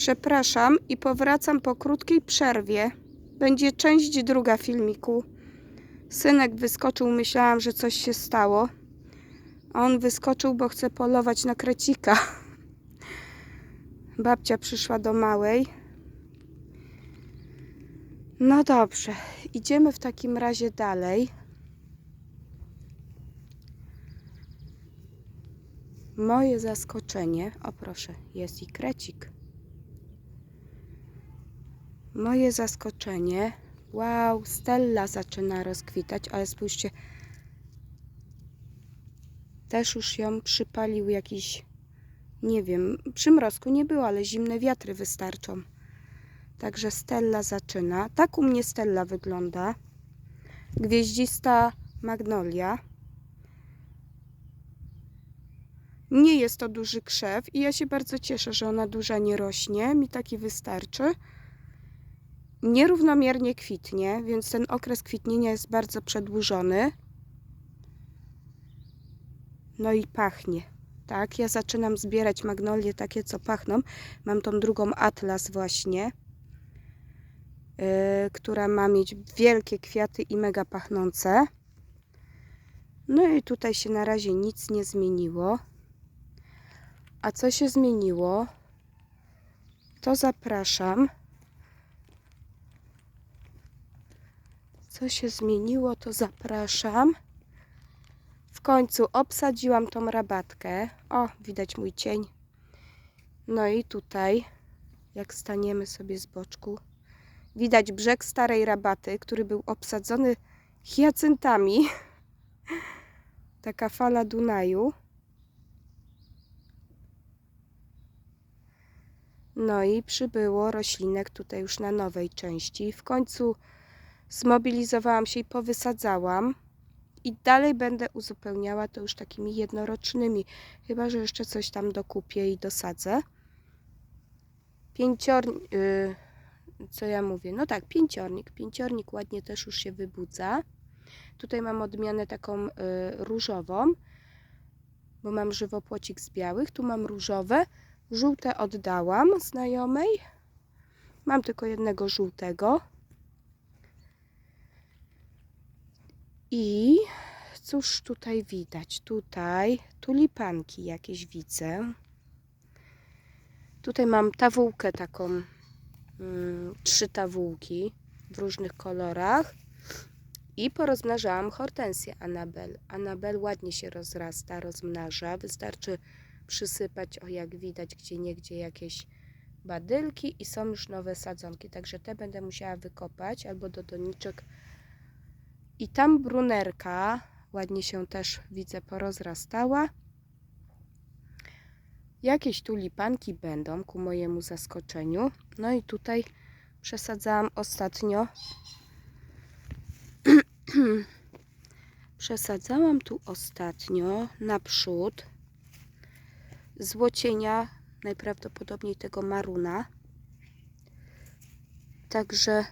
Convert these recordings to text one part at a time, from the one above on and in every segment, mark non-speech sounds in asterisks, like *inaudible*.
Przepraszam i powracam po krótkiej przerwie. Będzie część druga filmiku. Synek wyskoczył, myślałam, że coś się stało. On wyskoczył, bo chce polować na krecika. Babcia przyszła do małej. No dobrze, idziemy w takim razie dalej. Moje zaskoczenie, o proszę, jest i krecik. Moje zaskoczenie, wow, Stella zaczyna rozkwitać, ale spójrzcie, też już ją przypalił jakiś, nie wiem, przymrozku nie było, ale zimne wiatry wystarczą. Także Stella zaczyna. Tak u mnie Stella wygląda. Gwieździsta magnolia. Nie jest to duży krzew i ja się bardzo cieszę, że ona duża nie rośnie. Mi taki wystarczy. Nierównomiernie kwitnie, więc ten okres kwitnienia jest bardzo przedłużony. No i pachnie. Tak, ja zaczynam zbierać magnolie takie, co pachną. Mam tą drugą Atlas właśnie, yy, która ma mieć wielkie kwiaty i mega pachnące. No i tutaj się na razie nic nie zmieniło. A co się zmieniło, to zapraszam. Co się zmieniło, to zapraszam. W końcu obsadziłam tą rabatkę. O, widać mój cień. No i tutaj, jak staniemy sobie z boczku, widać brzeg starej rabaty, który był obsadzony hiacyntami. *laughs* Taka fala Dunaju. No i przybyło roślinek tutaj już na nowej części. W końcu zmobilizowałam się i powysadzałam. I dalej będę uzupełniała to już takimi jednorocznymi. Chyba, że jeszcze coś tam dokupię i dosadzę. Pięciornik, yy, co ja mówię? No tak, pięciornik. Pięciornik ładnie też już się wybudza. Tutaj mam odmianę taką yy, różową, bo mam żywopłocik z białych. Tu mam różowe. Żółte oddałam znajomej. Mam tylko jednego żółtego. I cóż tutaj widać? Tutaj tulipanki jakieś widzę. Tutaj mam tawułkę taką, mm, trzy tawułki w różnych kolorach. I porozmnażałam hortensję Anabel. Anabel ładnie się rozrasta, rozmnaża. Wystarczy przysypać, o jak widać, gdzie niegdzie jakieś badylki i są już nowe sadzonki. Także te będę musiała wykopać albo do doniczek i tam brunerka ładnie się też widzę porozrastała. Jakieś tulipanki będą ku mojemu zaskoczeniu. No i tutaj przesadzałam ostatnio. *clears throat* przesadzałam tu ostatnio naprzód złocienia, najprawdopodobniej tego maruna. Także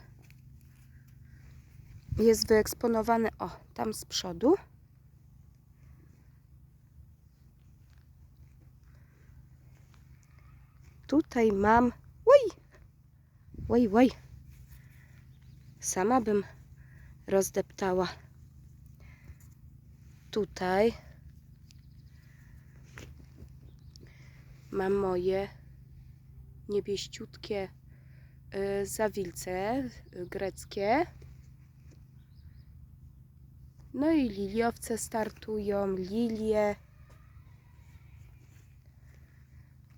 jest wyeksponowany, o, tam z przodu. Tutaj mam, oj, oj, oj, sama bym rozdeptała. Tutaj mam moje niebieściutkie y, zawilce y, greckie. No i liliowce startują, lilie.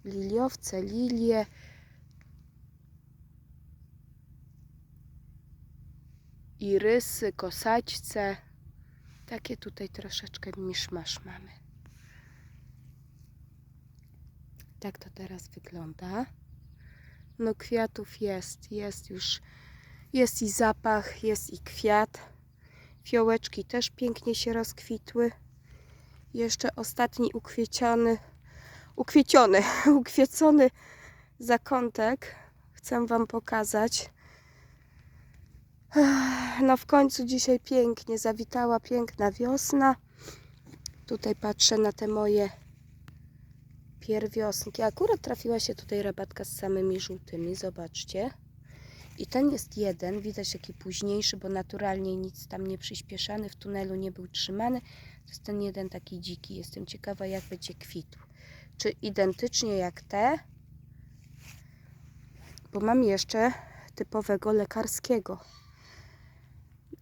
Liliowce, lilie. Irysy, kosaćce. Takie tutaj troszeczkę miszmasz mamy. Tak to teraz wygląda. No kwiatów jest, jest już, jest i zapach, jest i kwiat. Fiołeczki też pięknie się rozkwitły. Jeszcze ostatni ukwieciony, ukwieciony, *laughs* ukwiecony zakątek chcę Wam pokazać. No w końcu dzisiaj pięknie zawitała piękna wiosna. Tutaj patrzę na te moje pierwiosnki. Akurat trafiła się tutaj rabatka z samymi żółtymi, zobaczcie. I ten jest jeden, widać taki późniejszy, bo naturalnie nic tam nie przyspieszany, w tunelu nie był trzymany. To jest ten jeden taki dziki. Jestem ciekawa, jak będzie kwitł. Czy identycznie jak te, bo mam jeszcze typowego lekarskiego.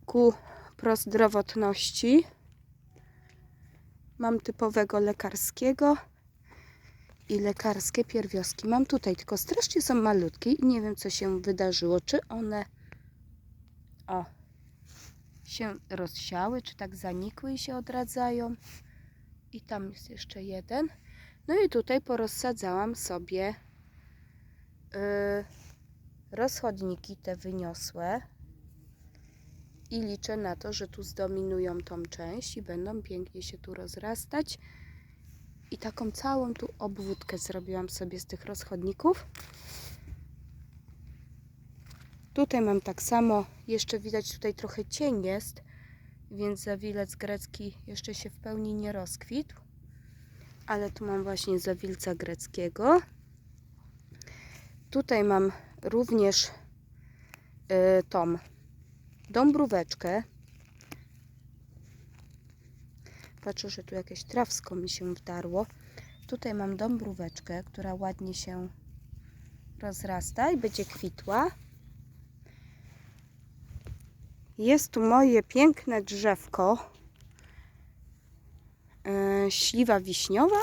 Ku prozdrowotności mam typowego lekarskiego i lekarskie pierwioski. Mam tutaj, tylko strasznie są malutkie i nie wiem, co się wydarzyło. Czy one o, się rozsiały, czy tak zanikły i się odradzają. I tam jest jeszcze jeden. No i tutaj porozsadzałam sobie yy, rozchodniki te wyniosłe i liczę na to, że tu zdominują tą część i będą pięknie się tu rozrastać. I taką całą tu obwódkę zrobiłam sobie z tych rozchodników. Tutaj mam tak samo, jeszcze widać tutaj trochę cień jest, więc zawilec grecki jeszcze się w pełni nie rozkwitł. Ale tu mam właśnie zawilca greckiego. Tutaj mam również y, tą dąbróweczkę. Patrzę, że tu jakieś trawsko mi się wdarło. Tutaj mam dąbróweczkę, która ładnie się rozrasta i będzie kwitła. Jest tu moje piękne drzewko. Yy, śliwa wiśniowa,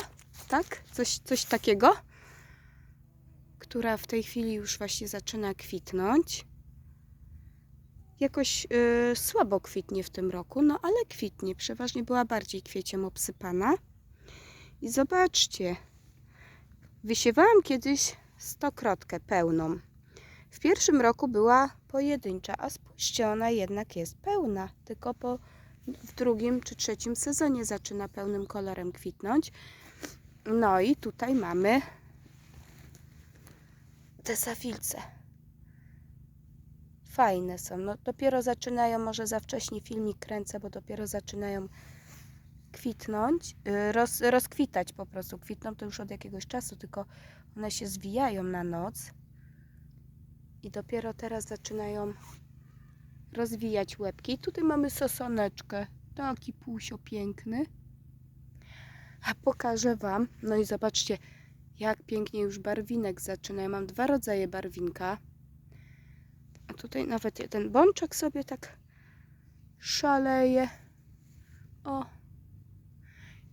tak? Coś, coś takiego, która w tej chwili już właśnie zaczyna kwitnąć. Jakoś yy, słabo kwitnie w tym roku, no ale kwitnie. Przeważnie była bardziej kwieciem obsypana. I zobaczcie, wysiewałam kiedyś stokrotkę pełną. W pierwszym roku była pojedyncza, a spójrzcie, ona jednak jest pełna. Tylko po w drugim czy trzecim sezonie zaczyna pełnym kolorem kwitnąć. No i tutaj mamy te zawilce. Fajne są. No, dopiero zaczynają, może za wcześnie filmik kręcę, bo dopiero zaczynają kwitnąć, y, roz, rozkwitać po prostu. Kwitną to już od jakiegoś czasu, tylko one się zwijają na noc i dopiero teraz zaczynają rozwijać łebki. Tutaj mamy sosoneczkę, taki półsio piękny. A pokażę Wam, no i zobaczcie, jak pięknie już barwinek zaczyna. Ja mam dwa rodzaje barwinka. A tutaj nawet jeden bączek sobie tak szaleje. O.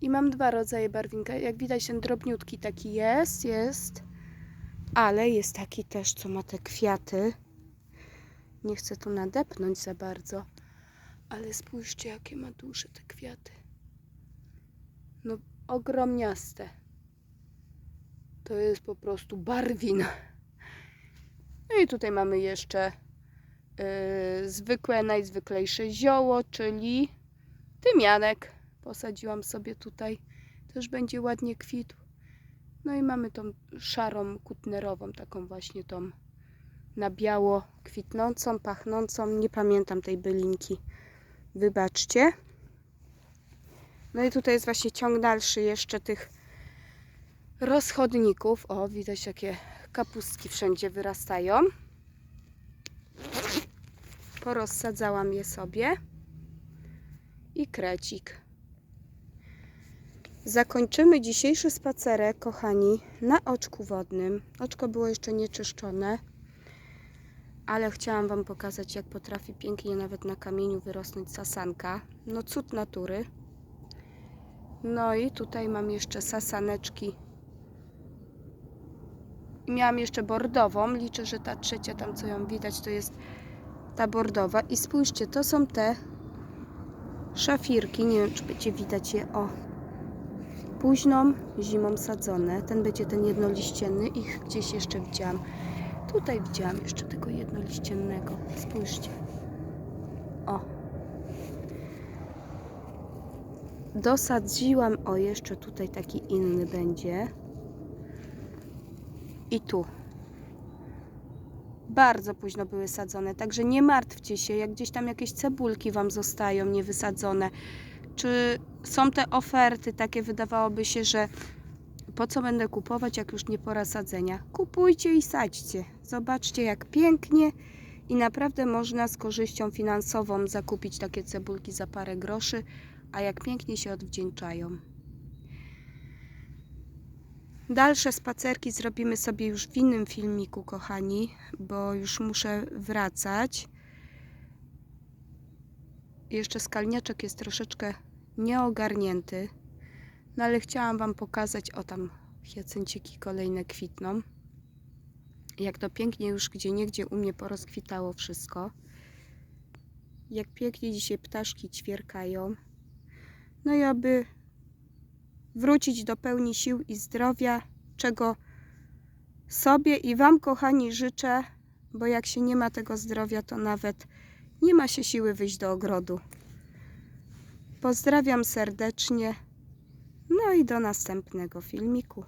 I mam dwa rodzaje barwinka. Jak widać, ten drobniutki taki jest, jest. Ale jest taki też, co ma te kwiaty. Nie chcę tu nadepnąć za bardzo. Ale spójrzcie, jakie ma duże te kwiaty. No, ogromniaste. To jest po prostu barwin. No i tutaj mamy jeszcze yy, zwykłe, najzwyklejsze zioło, czyli tymianek. Posadziłam sobie tutaj. Też będzie ładnie kwitł. No i mamy tą szarą kutnerową, taką właśnie tą na biało kwitnącą, pachnącą. Nie pamiętam tej bylinki. Wybaczcie. No i tutaj jest właśnie ciąg dalszy jeszcze tych rozchodników. O, widać jakie kapustki wszędzie wyrastają. Porozsadzałam je sobie. I krecik. Zakończymy dzisiejszy spacerek, kochani, na oczku wodnym. Oczko było jeszcze nieczyszczone, ale chciałam Wam pokazać, jak potrafi pięknie nawet na kamieniu wyrosnąć sasanka. No cud natury. No i tutaj mam jeszcze sasaneczki. Miałam jeszcze bordową. Liczę, że ta trzecia tam, co ją widać, to jest ta bordowa. I spójrzcie, to są te szafirki. Nie wiem, czy będzie widać je. O, późną zimą sadzone. Ten będzie ten jednoliścienny. Ich gdzieś jeszcze widziałam. Tutaj widziałam jeszcze tego jednoliściennego. Spójrzcie. O. Dosadziłam, o jeszcze tutaj taki inny będzie. I tu. Bardzo późno były sadzone, także nie martwcie się, jak gdzieś tam jakieś cebulki Wam zostają niewysadzone. Czy są te oferty takie, wydawałoby się, że Po co będę kupować, jak już nie pora sadzenia? Kupujcie i sadźcie. Zobaczcie, jak pięknie i naprawdę można z korzyścią finansową zakupić takie cebulki za parę groszy, a jak pięknie się odwdzięczają. Dalsze spacerki zrobimy sobie już w innym filmiku, kochani, bo już muszę wracać. Jeszcze skalniaczek jest troszeczkę nieogarnięty, no ale chciałam Wam pokazać, o tam hiacynciki kolejne kwitną. Jak to pięknie już gdzie niegdzie u mnie porozkwitało wszystko. Jak pięknie dzisiaj ptaszki ćwierkają. No i aby wrócić do pełni sił i zdrowia, czego sobie i Wam, kochani, życzę, bo jak się nie ma tego zdrowia, to nawet nie ma się siły wyjść do ogrodu. Pozdrawiam serdecznie. No i do następnego filmiku.